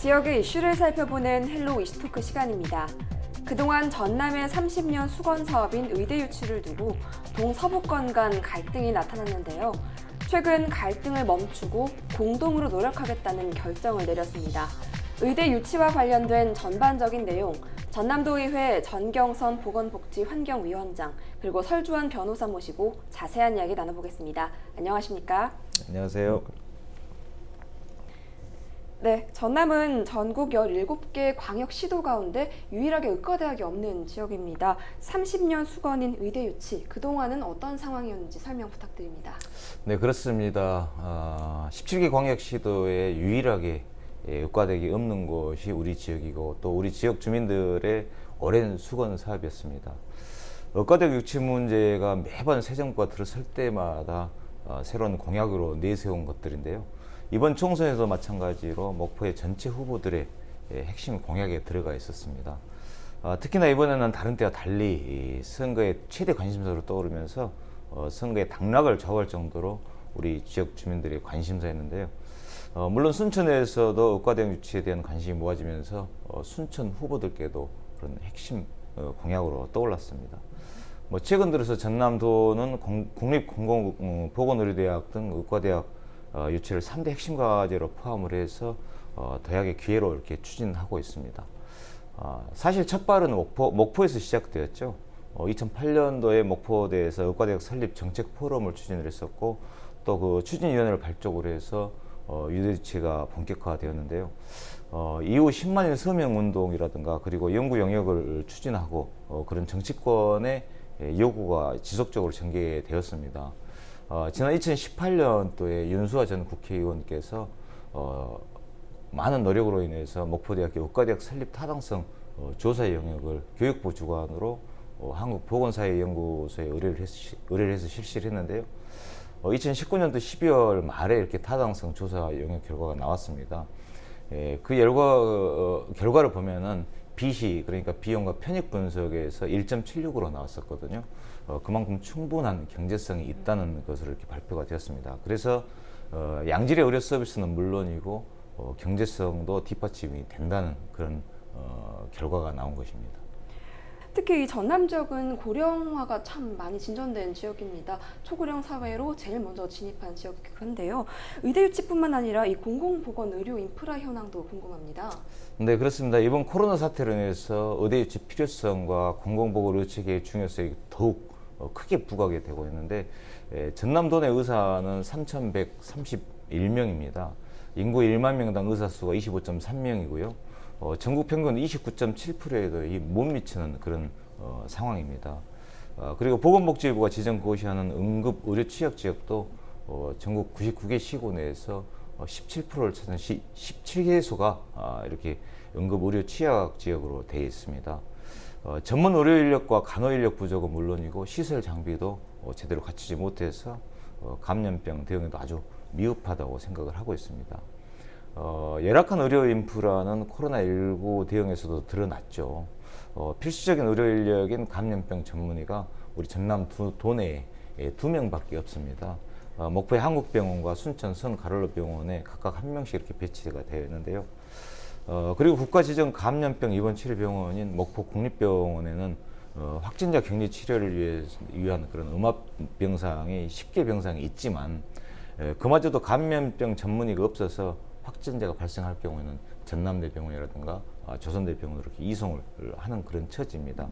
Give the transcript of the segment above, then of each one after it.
지역의 이슈를 살펴보는 헬로 이슈토크 시간입니다. 그동안 전남의 30년 수건 사업인 의대 유치를 두고 동서부권 간 갈등이 나타났는데요. 최근 갈등을 멈추고 공동으로 노력하겠다는 결정을 내렸습니다. 의대 유치와 관련된 전반적인 내용, 전남도의회 전경선 보건복지 환경위원장 그리고 설주환 변호사 모시고 자세한 이야기 나눠보겠습니다. 안녕하십니까? 안녕하세요. 네, 전남은 전국 17개 광역시도 가운데 유일하게 의과대학이 없는 지역입니다. 30년 수건인 의대 유치, 그동안은 어떤 상황이었는지 설명 부탁드립니다. 네, 그렇습니다. 아, 17개 광역시도에 유일하게 예, 의과대학이 없는 곳이 우리 지역이고 또 우리 지역 주민들의 오랜 수건 사업이었습니다. 의과대학 유치 문제가 매번 새 정부가 들어설 때마다 어, 새로운 공약으로 내세운 것들인데요. 이번 총선에도 마찬가지로 목포의 전체 후보들의 예, 핵심 공약에 들어가 있었습니다. 어, 특히나 이번에는 다른 때와 달리 이 선거의 최대 관심사로 떠오르면서 어, 선거의 당락을 좌우할 정도로 우리 지역 주민들의 관심사였는데요. 어, 물론 순천에서도 의과대학 유치에 대한 관심이 모아지면서 어, 순천 후보들께도 그런 핵심 어, 공약으로 떠올랐습니다. 뭐 최근 들어서 전남도는 공, 국립공공보건의료대학 등 의과대학 어, 유치를 3대 핵심 과제로 포함을 해서 어, 대학의 기회로 이렇게 추진하고 있습니다. 아, 사실 첫 발은 목포, 목포 에서 시작되었죠. 어, 2008년도에 목포대에서 의과대학 설립 정책 포럼을 추진을 했었고 또 그 추진위원회를 발족을 해서 어, 유대주치가 본격화되었는데요. 어, 이후 10만인 서명 운동이라든가 그리고 연구 영역을 추진하고 어, 그런 정치권의 예, 요구가 지속적으로 전개되었습니다. 어, 지난 2018년도에 윤수아 전 국회의원께서 어, 많은 노력으로 인해서 목포대학교 의과대학 설립 타당성 어, 조사 영역을 교육부 주관으로 어, 한국보건사회연구소에 의뢰를, 했, 의뢰를 해서 실시를 했는데요. 어, 2019년도 12월 말에 이렇게 타당성 조사 영역 결과가 나왔습니다. 예, 그 결과, 어, 결과를 보면은 BC, 그러니까 비용과 편익 분석에서 1.76으로 나왔었거든요. 어, 그만큼 충분한 경제성이 있다는 것으로 이렇게 발표가 되었습니다. 그래서 어, 양질의 의료 서비스는 물론이고 어, 경제성도 뒷받침이 된다는 그런 어, 결과가 나온 것입니다. 특히 이 전남 지역은 고령화가 참 많이 진전된 지역입니다. 초고령 사회로 제일 먼저 진입한 지역인데요. 의대 유치뿐만 아니라 이 공공보건 의료 인프라 현황도 궁금합니다. 네, 그렇습니다. 이번 코로나 사태로 인해서 의대 유치 필요성과 공공보건 의료 체계의 중요성이 더욱 어, 크게 부각이 되고 있는데 예, 전남도 내 의사는 3,131명입니다. 인구 1만 명당 의사 수가 25.3명이고요. 어, 전국 평균 29.7%에도 이못 미치는 그런 어, 상황입니다. 어, 그리고 보건복지부가 지정 고시하는 응급 의료 취약 지역도 어, 전국 99개 시고 내에서 어, 17%를 차지하는 시, 17개소가 아, 이렇게 응급 의료 취약 지역으로 되어 있습니다. 어, 전문 의료 인력과 간호 인력 부족은 물론이고 시설 장비도 어, 제대로 갖추지 못해서 어, 감염병 대응에도 아주 미흡하다고 생각을 하고 있습니다. 어, 열악한 의료 인프라는 코로나19 대응에서도 드러났죠. 어, 필수적인 의료 인력인 감염병 전문의가 우리 전남 두, 도내에 예, 두 명밖에 없습니다. 어, 목포의 한국병원과 순천 성가를로병원에 각각 한 명씩 이렇게 배치가 되어 있는데요. 어, 그리고 국가지정 감염병 입원 치료 병원인 목포 국립병원에는 어, 확진자 격리 치료를 위해, 위한 그런 음압 병상이 10개 병상이 있지만 에, 그마저도 감염병 전문의가 없어서 확진자가 발생할 경우에는 전남대 병원이라든가 아, 조선대 병원으로 이렇게 이송을 하는 그런 처지입니다.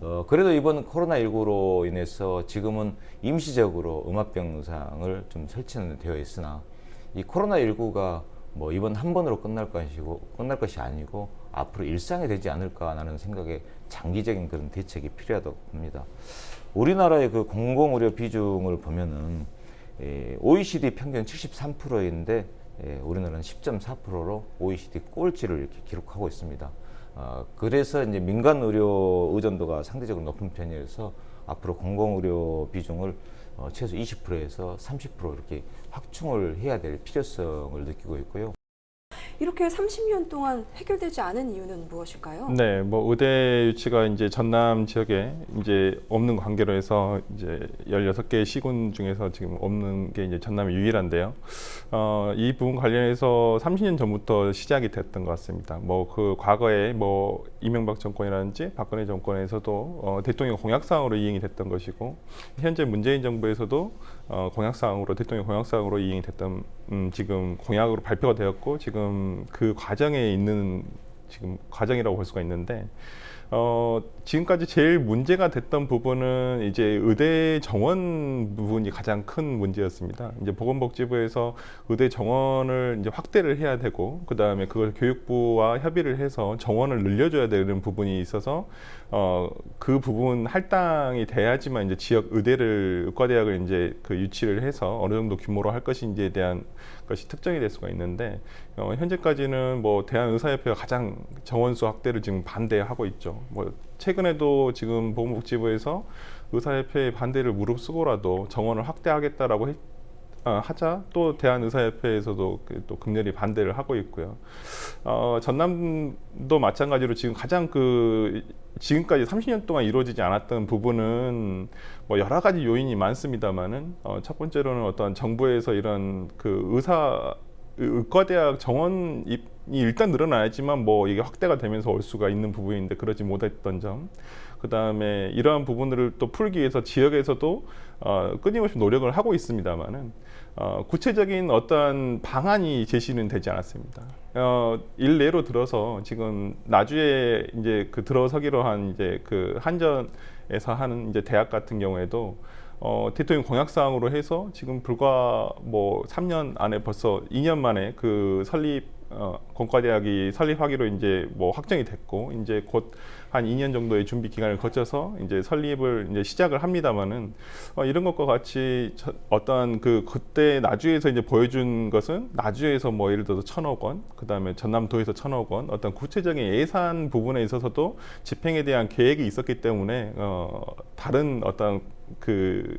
어, 그래도 이번 코로나19로 인해서 지금은 임시적으로 음압병상을 좀 설치는 되어 있으나 이 코로나19가 뭐 이번 한 번으로 끝날 것이고 끝날 것이 아니고 앞으로 일상이 되지 않을까라는 생각에 장기적인 그런 대책이 필요하다고 봅니다. 우리나라의 그 공공의료 비중을 보면은 예, OECD 평균 73%인데 예, 우리나라는 10.4%로 OECD 꼴찌를 이렇게 기록하고 있습니다. 어, 그래서 이제 민간 의료 의존도가 상대적으로 높은 편이어서 앞으로 공공의료 비중을 어, 최소 20%에서 30% 이렇게 확충을 해야 될 필요성을 느끼고 있고요. 이렇게 30년 동안 해결되지 않은 이유는 무엇일까요? 네, 뭐 의대 유치가 이제 전남 지역에 이제 없는 관계로 해서 이제 16개 시군 중에서 지금 없는 게 이제 전남이 유일한데요. 어, 이 부분 관련해서 30년 전부터 시작이 됐던 것 같습니다. 뭐 그 과거에 뭐 이명박 정권이라든지 박근혜 정권에서도 어, 대통령 공약 사항으로 이행이 됐던 것이고 현재 문재인 정부에서도 어, 공약 사항으로 대통령 공약 사항으로 이행이 됐던 음, 지금 공약으로 발표가 되었고 지금 그 과정에 있는 지금 과정이라고 볼 수가 있는데 어, 지금까지 제일 문제가 됐던 부분은 이제 의대 정원 부분이 가장 큰 문제였습니다. 이제 보건복지부에서 의대 정원을 이제 확대를 해야 되고 그 다음에 그걸 교육부와 협의를 해서 정원을 늘려줘야 되는 부분이 있어서 어, 그 부분 할당이 돼야지만 이제 지역 의대를 의과대학을 이제 그 유치를 해서 어느 정도 규모로 할 것인지에 대한 것이 특정이 될 수가 있는데 어, 현재까지는 뭐 대한의사협회가 가장 정원수 확대를 지금 반대하고 있죠. 뭐 최근에도 지금 보건복지부에서 의사협회의 반대를 무릅쓰고라도 정원을 확대하겠다라고 했, 어, 하자 또 대한의사협회에서도 그또 극렬히 반대를 하고 있고요. 어, 전남도 마찬가지로 지금 가장 그 지금까지 30년 동안 이루어지지 않았던 부분은 뭐 여러 가지 요인이 많습니다만은 어, 첫 번째로는 어떤 정부에서 이런 그 의사 의과대학 정원이 일단 늘어나야지만 뭐 이게 확대가 되면서 올 수가 있는 부분인데 그러지 못했던 점. 그 다음에 이러한 부분들을 또 풀기 위해서 지역에서도 어, 끊임없이 노력을 하고 있습니다만은 어, 구체적인 어떤 방안이 제시는 되지 않았습니다. 어, 일례로 들어서 지금 나주에 이제 그 들어서기로 한 이제 그 한전에서 하는 이제 대학 같은 경우에도 어, 대통령 공약 사항으로 해서 지금 불과 뭐 3년 안에 벌써 2년 만에 그 설립 어, 공과대학이 설립하기로 이제 뭐 확정이 됐고 이제 곧 한 2년 정도의 준비 기간을 거쳐서 이제 설립을 이제 시작을 합니다만은 어, 이런 것과 같이 저- 어떤 그 그때 나주에서 이제 보여준 것은 나주에서 뭐 예를 들어서 천억 원, 그 다음에 전남도에서 천억 원, 어떤 구체적인 예산 부분에 있어서도 집행에 대한 계획이 있었기 때문에 어, 다른 어떤 그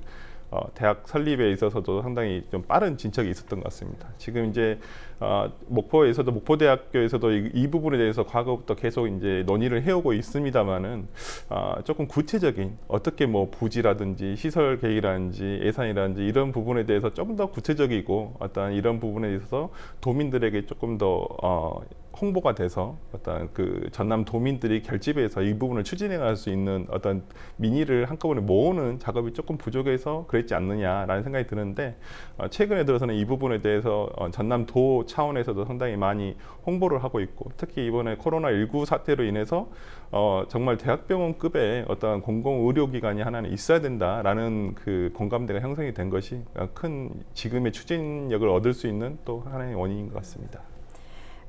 어, 대학 설립에 있어서도 상당히 좀 빠른 진척이 있었던 것 같습니다. 지금 이제 어, 목포에서도 목포대학교에서도 이, 이 부분에 대해서 과거부터 계속 이제 논의를 해오고 있습니다만은 어, 조금 구체적인 어떻게 뭐 부지라든지 시설 계획이라든지 예산이라든지 이런 부분에 대해서 좀더 구체적이고 어떤 이런 부분에 있어서 도민들에게 조금 더 어, 홍보가 돼서 어떤 그 전남 도민들이 결집해서 이 부분을 추진해 갈 수 있는 어떤 민의를 한꺼번에 모으는 작업이 조금 부족해서 그랬지 않느냐라는 생각이 드는데 어, 최근에 들어서는 이 부분에 대해서 어, 전남도 차원에서도 상당히 많이 홍보를 하고 있고 특히 이번에 코로나 19 사태로 인해서 어, 정말 대학병원급의 어떤 공공 의료기관이 하나는 있어야 된다라는 그 공감대가 형성이 된 것이 큰 지금의 추진력을 얻을 수 있는 또 하나의 원인인 것 같습니다.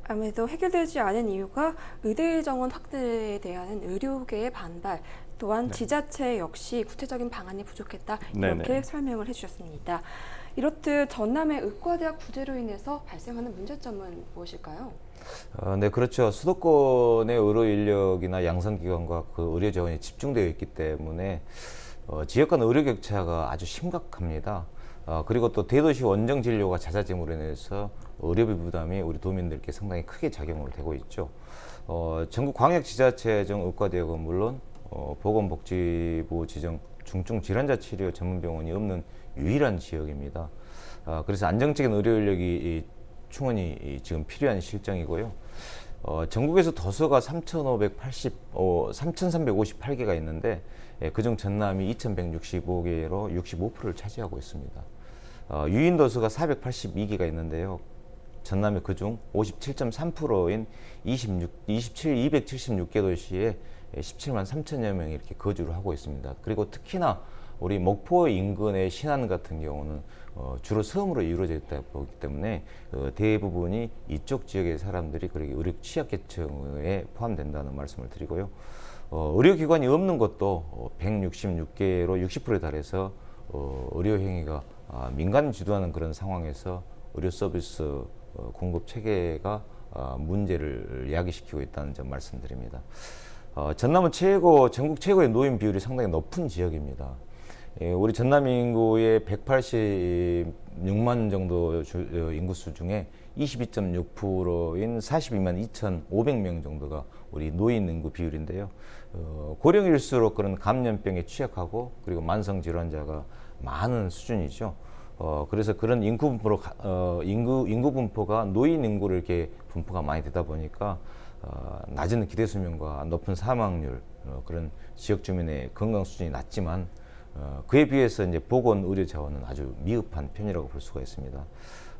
아무래도 해결되지 않은 이유가 의대 정원 확대에 대한 의료계의 반발, 또한 네. 지자체 역시 구체적인 방안이 부족했다 네네. 이렇게 설명을 해주셨습니다. 이렇듯 전남의 의과대학 부재로 인해서 발생하는 문제점은 무엇일까요? 어, 네, 그렇죠. 수도권의 의료 인력이나 양성기관과 그 의료 자원이 집중되어 있기 때문에 어, 지역 간 의료 격차가 아주 심각합니다. 어, 그리고 또 대도시 원정 진료가 잦아짐으로 인해서 의료비 부담이 우리 도민들께 상당히 크게 작용을 되고 있죠. 어, 전국 광역 지자체정 의과대학은 물론 어, 보건복지부 지정 중증 질환자 치료 전문병원이 없는 유일한 지역입니다. 아, 그래서 안정적인 의료 인력이 이 충원이 이 지금 필요한 실정이고요. 어, 전국에서 도서가 3,580, 어, 3,358개가 있는데 예, 그중 전남이 2,165개로 65%를 차지하고 있습니다. 어, 유인 도서가 482개가 있는데요. 전남이 그중 57.3%인 26, 27, 276개 도시에 17만 3천여 명이 이렇게 거주를 하고 있습니다. 그리고 특히나 우리 목포 인근의 신안 같은 경우는 어, 주로 섬으로 이루어져 있다 보기 때문에 어, 대부분이 이쪽 지역의 사람들이 그렇게 의료 취약계층에 포함된다는 말씀을 드리고요. 어, 의료기관이 없는 것도 어, 166개로 60%에 달해서 어, 의료 행위가 아, 민간 주도하는 그런 상황에서 의료 서비스 어, 공급 체계가 아, 문제를 야기시키고 있다는 점 말씀드립니다. 어, 전남은 최고 전국 최고의 노인 비율이 상당히 높은 지역입니다. 예, 우리 전남 인구의 186만 정도 주, 어, 인구수 중에 22.6%인 42만 2,500명 정도가 우리 노인 인구 비율인데요. 어, 고령일수록 그런 감염병에 취약하고 그리고 만성 질환자가 많은 수준이죠. 어, 그래서 그런 인구 분포로 가- 어, 인구 인구 분포가 노인 인구를 이렇게 분포가 많이 되다 보니까 어, 낮은 기대 수명과 높은 사망률 어, 그런 지역 주민의 건강 수준이 낮지만 어, 그에 비해서 이제 보건 의료 자원은 아주 미흡한 편이라고 볼 수가 있습니다.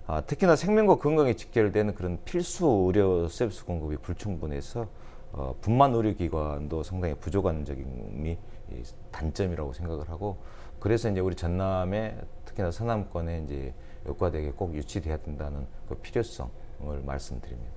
아, 특히나 생명과 건강에 직결되는 그런 필수 의료 서비스 공급이 불충분해서 어, 분만 의료기관도 상당히 부족한 점이 이 단점이라고 생각을 하고 그래서 이제 우리 전남에 특히나 서남권에 이제 의과대학에 꼭 유치돼야 된다는 그 필요성을 말씀드립니다.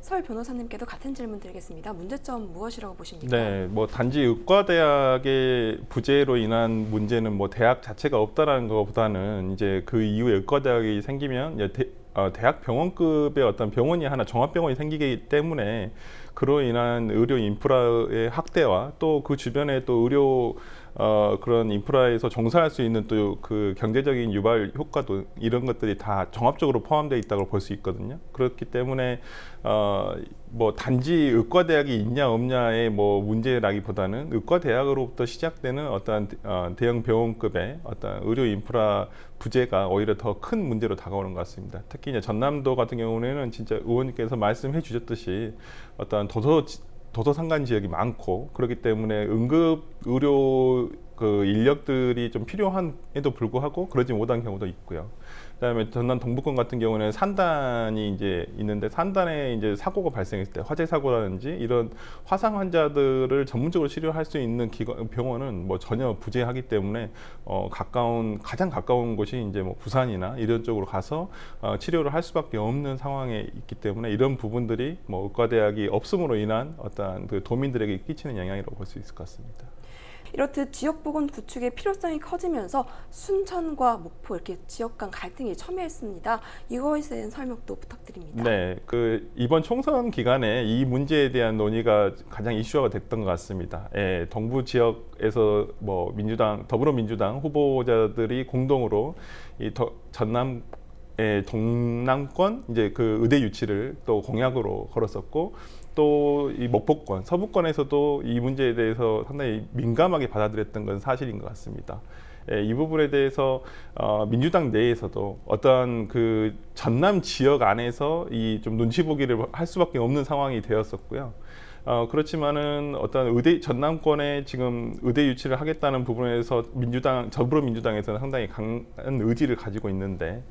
설 변호사님께도 같은 질문 드리겠습니다. 문제점 무엇이라고 보십니까? 네, 뭐 단지 의과대학의 부재로 인한 문제는 뭐 대학 자체가 없다라는 것보다는 이제 그 이후에 의과대학이 생기면 이제 대, 어, 대학 병원급의 어떤 병원이 하나 종합병원이 생기기 때문에 그로 인한 의료 인프라의 확대와 또 그 주변에 또 의료 어, 그런 인프라에서 종사할 수 있는 또 그 경제적인 유발 효과도 이런 것들이 다 종합적으로 포함되어 있다고 볼 수 있거든요. 그렇기 때문에 어, 뭐 단지 의과대학이 있냐 없냐의 뭐 문제라기보다는 의과대학으로부터 시작되는 어떤 어, 대형 병원급의 어떤 의료 인프라 부재가 오히려 더 큰 문제로 다가오는 것 같습니다. 특히 이제 전남도 같은 경우에는 진짜 의원님께서 말씀해 주셨듯이 어떤 도서 도서 상간 지역이 많고 그렇기 때문에 응급 의료 그 인력들이 좀 필요한에도 불구하고 그러지 못한 경우도 있고요. 그다음에 전남 동부권 같은 경우는 산단이 이제 있는데 산단에 이제 사고가 발생했을 때 화재 사고라든지 이런 화상 환자들을 전문적으로 치료할 수 있는 기관 병원은 뭐 전혀 부재하기 때문에 어 가까운 가장 가까운 곳이 이제 뭐 부산이나 이런 쪽으로 가서 어 치료를 할 수밖에 없는 상황에 있기 때문에 이런 부분들이 뭐 의과대학이 없음으로 인한 어떤 그 도민들에게 끼치는 영향이라고 볼 수 있을 것 같습니다. 이렇듯 지역 보건 구축의 필요성이 커지면서 순천과 목포 이렇게 지역 간 갈등이 첨예했습니다. 이거에 대한 설명도 부탁드립니다. 네, 그 이번 총선 기간에 이 문제에 대한 논의가 가장 이슈화가 됐던 것 같습니다. 예, 동부 지역에서 뭐 민주당, 더불어민주당 후보자들이 공동으로 이 더, 전남 의 동남권 이제 그 의대 유치를 또 공약으로 걸었었고 또 이 목포권, 서부권에서도 이 문제에 대해서 상당히 민감하게 받아들였던 건 사실인 것 같습니다. 예, 이 부분에 대해서 어, 민주당 내에서도 어떤 그 전남 지역 안에서 이 좀 눈치 보기를 할 수밖에 없는 상황이 되었었고요. 어, 그렇지만은 어떤 의대 전남권에 지금 의대 유치를 하겠다는 부분에서 민주당 더불어민주당에서는 상당히 강한 의지를 가지고 있는데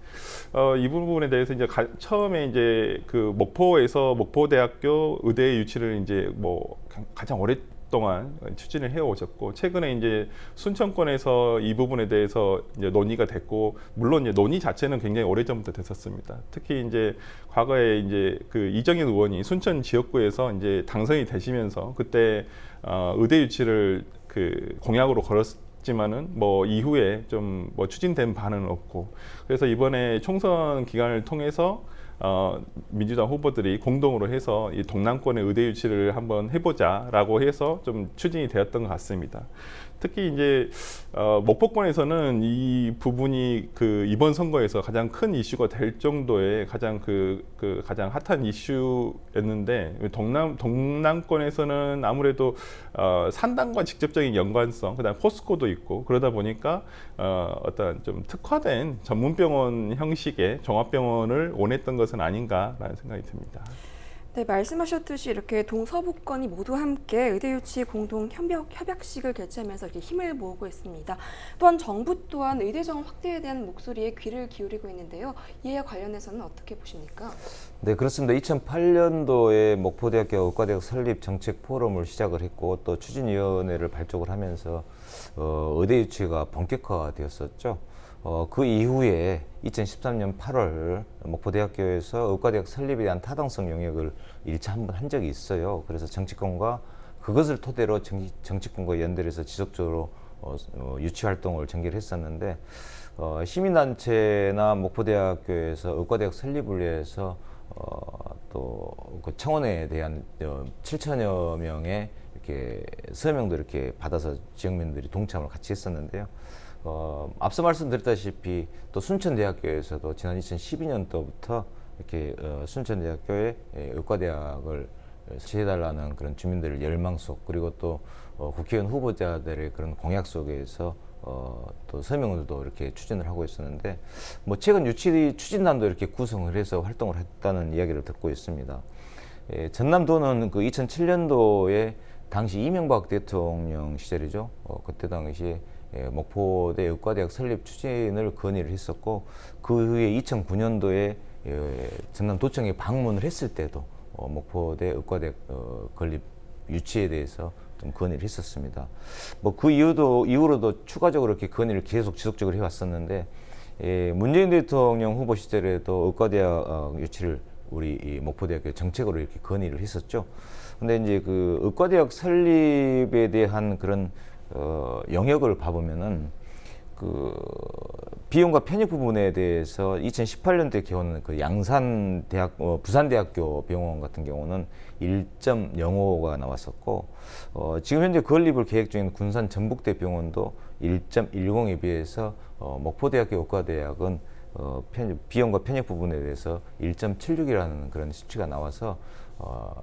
어, 이 부분에 대해서 이제 가, 처음에 이제 그 목포에서 목포대학교 의대 유치를 이제 뭐 가장 오랫 동안 추진을 해 오셨고 최근에 이제 순천권에서 이 부분에 대해서 이제 논의가 됐고 물론 이제 논의 자체는 굉장히 오래 전부터 됐었습니다. 특히 이제 과거에 이제 그 이정현 의원이 순천 지역구에서 이제 당선이 되시면서 그때 어, 의대 유치를 그 공약으로 걸었. 지만은 뭐 이후에 좀 뭐 추진된 바는 없고 그래서 이번에 총선 기간을 통해서 어, 민주당 후보들이 공동으로 해서 이 동남권의 의대 유치를 한번 해보자라고 해서 좀 추진이 되었던 것 같습니다. 특히 이제 어, 목포권에서는 이 부분이 그 이번 선거에서 가장 큰 이슈가 될 정도의 가장 그, 그 가장 핫한 이슈였는데 동남 동남권에서는 아무래도 어, 산단과 직접적인 연관성, 그다음 포스코도 있고 그러다 보니까 어, 어떤 좀 특화된 전문병원 형식의 종합병원을 원했던 것은 아닌가라는 생각이 듭니다. 네, 말씀하셨듯이 이렇게 동서부권이 모두 함께 의대 유치 공동 협약, 협약식을 개최하면서 이렇게 힘을 모으고 있습니다. 또한 정부 또한 의대 정원 확대에 대한 목소리에 귀를 기울이고 있는데요. 이에 관련해서는 어떻게 보십니까? 네, 그렇습니다. 2008년도에 목포대학교 의과대학 설립 정책 포럼을 시작을 했고 또 추진위원회를 발족을 하면서 어, 의대 유치가 본격화되었었죠. 어, 그 이후에 2013년 8월 목포대학교에서 의과대학 설립에 대한 타당성 영역을 일차 한 번 한 적이 있어요. 그래서 정치권과 그것을 토대로 정치, 정치 권과 연대해서 지속적으로 어, 어, 유치 활동을 전개를 했었는데 어, 시민단체나 목포대학교에서 의과대학 설립을 위해서 어, 또그 청원에 대한 어, 7천여 명의 이렇게 서명도 이렇게 받아서 지역민들이 동참을 같이 했었는데요. 어, 앞서 말씀드렸다시피 또 순천대학교에서도 지난 2012년도부터 이렇게 어, 순천대학교에 예, 의과대학을 지해달라는 그런 주민들의 열망 속 그리고 또 어, 국회의원 후보자들의 그런 공약 속에서 어, 또 서명들도 이렇게 추진을 하고 있었는데 뭐 최근 유치 추진단도 이렇게 구성을 해서 활동을 했다는 이야기를 듣고 있습니다. 예, 전남도는 그 2007년도에 당시 이명박 대통령 시절이죠. 어, 그때 당시에 예, 목포대 의과대학 설립 추진을 건의를 했었고 그 후에 2009년도에 예, 전남도청에 방문을 했을 때도 어, 목포대 의과대학 어, 건립 유치에 대해서 좀 건의를 했었습니다. 뭐 그 이후도 이후로도 추가적으로 이렇게 건의를 계속 지속적으로 해왔었는데 예, 문재인 대통령 후보 시절에도 의과대학 어, 유치를 우리 이 목포대학교 정책으로 이렇게 건의를 했었죠. 근데 이제 그 의과대학 설립에 대한 그런 어, 영역을 봐보면은 그 비용과 편익 부분에 대해서 2018년도에 개원한 그 양산 대학 어, 부산대학교 병원 같은 경우는 1.05가 나왔었고 어, 지금 현재 건립을 계획 중인 군산 전북대 병원도 1.10에 비해서 어, 목포대학교 의과대학은 어, 편, 비용과 편익 부분에 대해서 1.76이라는 그런 수치가 나와서 어,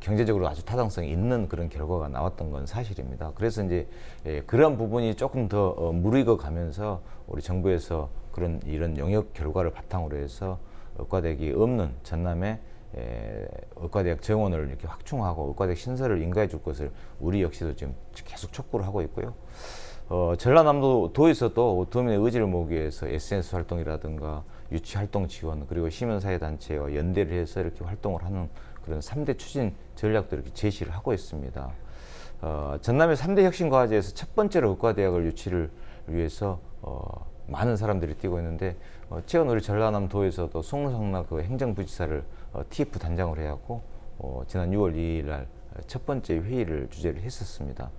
경제적으로 아주 타당성이 있는 그런 결과가 나왔던 건 사실입니다. 그래서 이제 예, 그런 부분이 조금 더 어, 무르익어 가면서 우리 정부에서 그런 이런 영역 결과를 바탕으로 해서 의과대학이 없는 전남에 에, 의과대학 정원을 이렇게 확충하고 의과대학 신설을 인가해 줄 것을 우리 역시도 지금 계속 촉구를 하고 있고요. 어, 전라남도 도에서도 도민의 의지를 모으기 위해서 SNS 활동이라든가 유치 활동 지원 그리고 시민사회 단체와 연대를 해서 이렇게 활동을 하는 그런 삼대 추진 전략도 이렇게 제시를 하고 있습니다. 어, 전남의 삼대 혁신 과제에서 첫 번째로 의과대학을 유치를 위해서 어, 많은 사람들이 뛰고 있는데 어, 최근 우리 전라남도에서도 송성락 그 행정부지사를 어, TF 단장을 해갖고 어, 지난 6월 2일 날 첫 번째 회의를 주재를 했었습니다.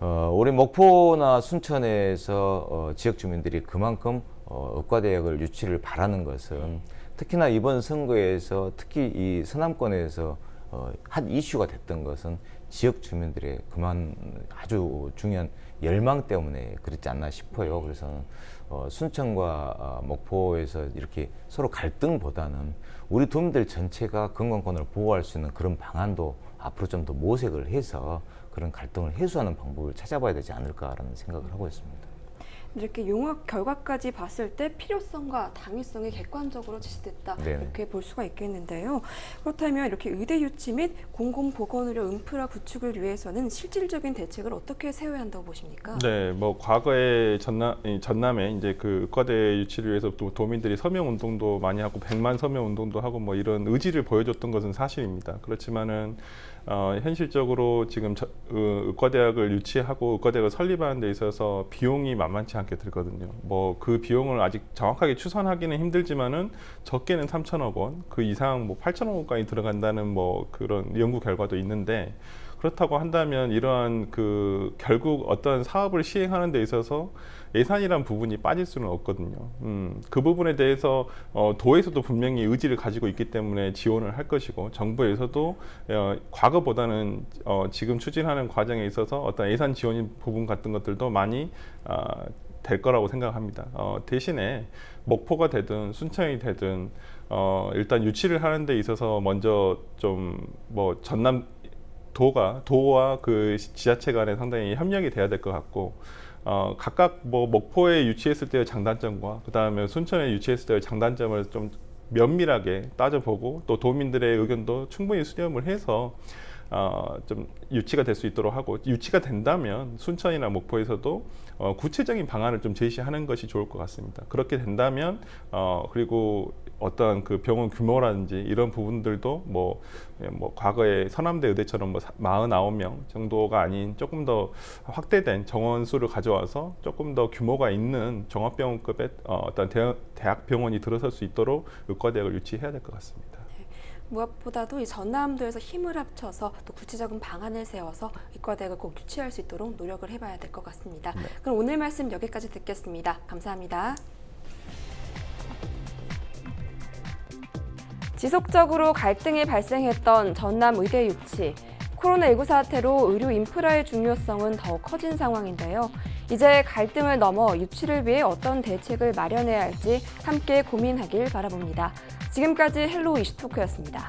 어, 우리 목포나 순천에서 어, 지역 주민들이 그만큼 어, 의과대학을 유치를 바라는 것은 특히나 이번 선거에서 특히 이 서남권에서 어, 한 이슈가 됐던 것은 지역 주민들의 그만 아주 중요한 열망 때문에 그렇지 않나 싶어요. 그래서 어, 순천과 어, 목포에서 이렇게 서로 갈등보다는 우리 도민들 전체가 건강권을 보호할 수 있는 그런 방안도 앞으로 좀 더 모색을 해서 그런 갈등을 해소하는 방법을 찾아봐야 되지 않을까라는 생각을 하고 있습니다. 이렇게 용역 결과까지 봤을 때 필요성과 당위성이 객관적으로 제시됐다 네네. 이렇게 볼 수가 있겠는데요. 그렇다면 이렇게 의대 유치 및 공공 보건 의료 인프라 구축을 위해서는 실질적인 대책을 어떻게 세워야 한다고 보십니까? 네, 뭐 과거에 전남 이 전남에 이제 그 의과대 유치를 위해서 또 도민들이 서명 운동도 많이 하고 100만 서명 운동도 하고 뭐 이런 의지를 보여줬던 것은 사실입니다. 그렇지만은 어, 현실적으로 지금 저, 어, 의과대학을 유치하고 의과대학을 설립하는 데 있어서 비용이 만만치 않게 들거든요. 뭐 그 비용을 아직 정확하게 추산하기는 힘들지만은 적게는 3천억 원, 그 이상 뭐 8천억 원까지 들어간다는 뭐 그런 연구 결과도 있는데 그렇다고 한다면 이러한 그 결국 어떤 사업을 시행하는 데 있어서 예산이란 부분이 빠질 수는 없거든요. 음, 그 부분에 대해서 어, 도에서도 분명히 의지를 가지고 있기 때문에 지원을 할 것이고 정부에서도 어, 과거보다는 어, 지금 추진하는 과정에 있어서 어떤 예산 지원 부분 같은 것들도 많이 어, 될 거라고 생각합니다. 어, 대신에 목포가 되든 순천이 되든 어, 일단 유치를 하는 데 있어서 먼저 좀 뭐 전남 도가 도와 그 지자체 간에 상당히 협력이 돼야 될 것 같고 어, 각각 뭐 목포에 유치했을 때의 장단점과 그 다음에 순천에 유치했을 때의 장단점을 좀 면밀하게 따져보고 또 도민들의 의견도 충분히 수렴을 해서 어, 좀 유치가 될 수 있도록 하고 유치가 된다면 순천이나 목포에서도 어, 구체적인 방안을 좀 제시하는 것이 좋을 것 같습니다. 그렇게 된다면 어, 그리고 어떤 그 병원 규모라든지 이런 부분들도 뭐, 예, 뭐 과거에 서남대 의대처럼 뭐 49명 정도가 아닌 조금 더 확대된 정원 수를 가져와서 조금 더 규모가 있는 종합병원급의 어, 어떤 대, 대학 병원이 들어설 수 있도록 의과대학을 유치해야 될 것 같습니다. 무엇보다도 이 전남도에서 힘을 합쳐서 또 구체적인 방안을 세워서 의과대학을 꼭 유치할 수 있도록 노력을 해봐야 될 것 같습니다. 그럼 오늘 말씀 여기까지 듣겠습니다. 감사합니다. 지속적으로 갈등이 발생했던 전남 의대 유치. 코로나19 사태로 의료 인프라의 중요성은 더욱 커진 상황인데요. 이제 갈등을 넘어 유치를 위해 어떤 대책을 마련해야 할지 함께 고민하길 바라봅니다. 지금까지 헬로 이슈토크였습니다.